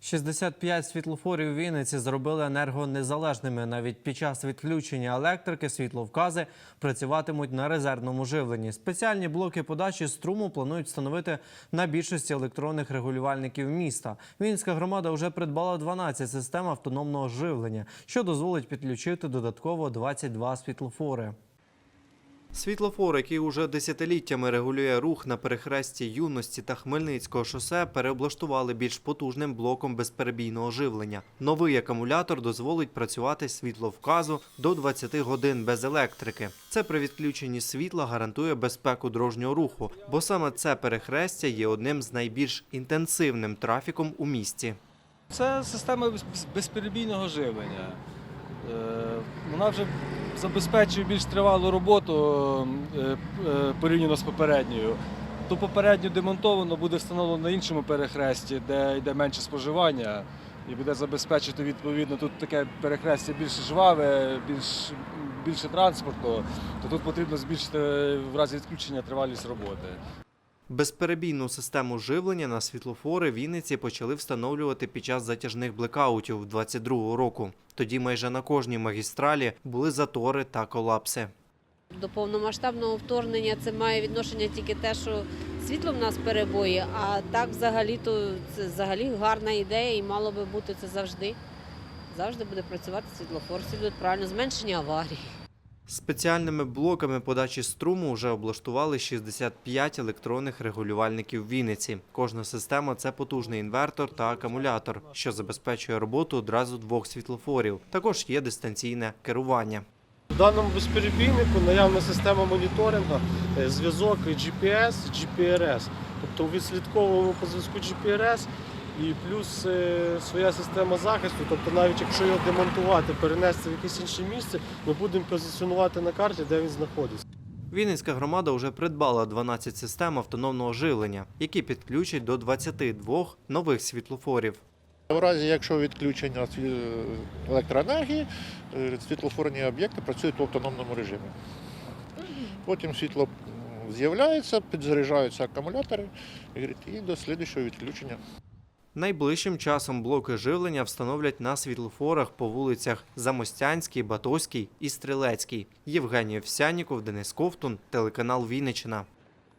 65 світлофорів Вінниці зробили енергонезалежними. Навіть під час відключення електрики світловкази працюватимуть на резервному живленні. Спеціальні блоки подачі струму планують встановити на більшості електронних регулювальників міста. Вінницька громада вже придбала 12 систем автономного живлення, що дозволить підключити додатково 22 світлофори. Світлофор, який уже десятиліттями регулює рух на перехресті юності та Хмельницького шосе, переоблаштували більш потужним блоком безперебійного живлення. Новий акумулятор дозволить працювати світловказу до 20 годин без електрики. Це при відключенні світла гарантує безпеку дорожнього руху, бо саме це перехрестя є одним з найбільш інтенсивним трафіком у місті. Це система безперебійного живлення. Е, Вона вже забезпечує більш тривалу роботу е, е, порівняно з попередньою. То попередньо демонтовано буде встановлено на іншому перехресті, де йде менше споживання, і буде забезпечити відповідно тут таке перехрестя більш жваве, більш, більше транспорту, то тут потрібно збільшити в разі відключення тривалість роботи. Безперебійну систему живлення на світлофори Вінниці почали встановлювати під час затяжних блекаутів 22 року. Тоді майже на кожній магістралі були затори та колапси. До повномасштабного вторгнення це має відношення тільки те, що світло в нас перебої, а так взагалі то це взагалі гарна ідея і мало би бути це завжди. Завжди буде працювати світлофор, всі правильно, зменшення аварій. Спеціальними блоками подачі струму вже облаштували 65 електронних регулювальників Вінниці. Кожна система це потужний інвертор та акумулятор, що забезпечує роботу одразу двох світлофорів. Також є дистанційне керування. В даному безперебійнику наявна система моніторингу, е, зв'язок GPS, GPRS. Тобто відслідковуємо по зв'язку GPRS і плюс е, своя система захисту. Тобто навіть якщо його демонтувати, перенести в якесь інше місце, ми будемо позиціонувати на карті, де він знаходиться. Вінницька громада вже придбала 12 систем автономного живлення, які підключать до 22 нових світлофорів. В разі, якщо відключення електроенергії, е, світлофорні об'єкти працюють в автономному режимі. Потім світло з'являється, підзаряджаються акумулятори і до слідчого відключення. Найближчим часом блоки живлення встановлять на світлофорах по вулицях Замостянській, Батоській і Стрілецькій. Євгеній Овсяніков, Денис Ковтун, телеканал Вінниччина.